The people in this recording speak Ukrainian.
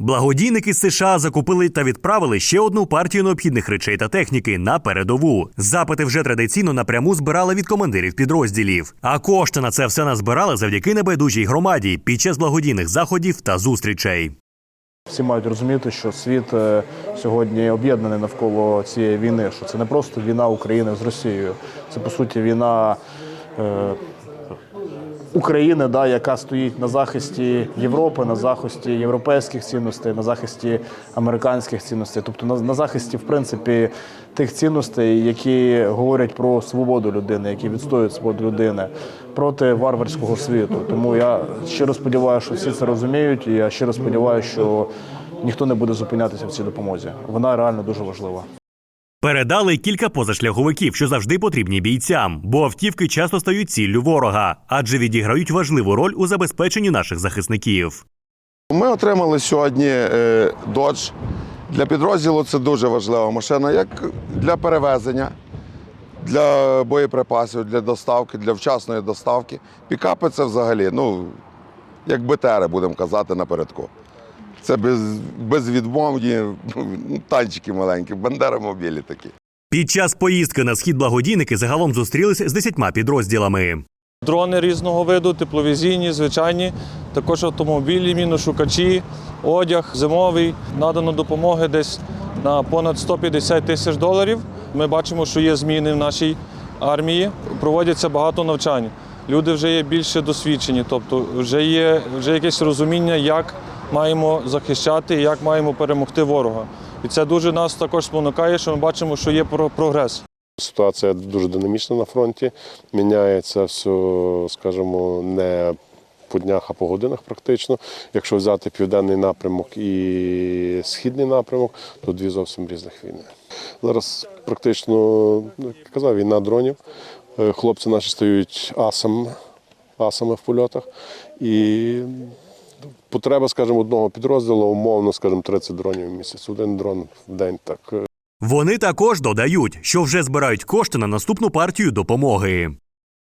Благодійники з США закупили та відправили ще одну партію необхідних речей та техніки на передову. Запити вже традиційно напряму збирали від командирів підрозділів. А кошти на це все назбирали завдяки небайдужій громаді під час благодійних заходів та зустрічей. Всі мають розуміти, що світ е, сьогодні об'єднаний навколо цієї війни. Що це не просто війна України з Росією, це по суті війна е, України, да, яка стоїть на захисті Європи, на захисті європейських цінностей, на захисті американських цінностей, тобто на, на захисті, в принципі, тих цінностей, які говорять про свободу людини, які відстоюють свободу людини проти варварського світу. Тому я щиро сподіваюся, що всі це розуміють, і я щиро сподіваюся, що ніхто не буде зупинятися в цій допомозі. Вона реально дуже важлива. Передали кілька позашляховиків, що завжди потрібні бійцям, бо автівки часто стають ціллю ворога, адже відіграють важливу роль у забезпеченні наших захисників. Ми отримали сьогодні е, Dodge. Для підрозділу це дуже важлива машина, як для перевезення, для боєприпасів, для доставки, для вчасної доставки. Пікапи це взагалі, ну, як БТРи, будемо казати, напередку. Це без, безвідмовні ну, танчики маленькі, бандеромобілі такі. Під час поїздки на схід благодійники загалом зустрілися з десятьма підрозділами. Дрони різного виду, тепловізійні, звичайні, також автомобілі, міношукачі, одяг зимовий. Надано допомоги десь на понад 150 тисяч доларів. Ми бачимо, що є зміни в нашій армії. Проводяться багато навчань. Люди вже є більше досвідчені, тобто вже є вже якесь розуміння, як маємо захищати, як маємо перемогти ворога. І це дуже нас також спонукає, що ми бачимо, що є про- прогрес. Ситуація дуже динамічна на фронті. Міняється все, скажімо, не по днях, а по годинах практично. Якщо взяти південний напрямок і східний напрямок, то дві зовсім різних війни. Зараз практично, ну, як казав, війна дронів. Е, Хлопці наші стають асами, асами в польотах. І потреба, скажімо, одного підрозділу, умовно, скажімо, 30 дронів в місяць. Один дрон в день так е, Вони також додають, що вже збирають кошти на наступну партію допомоги.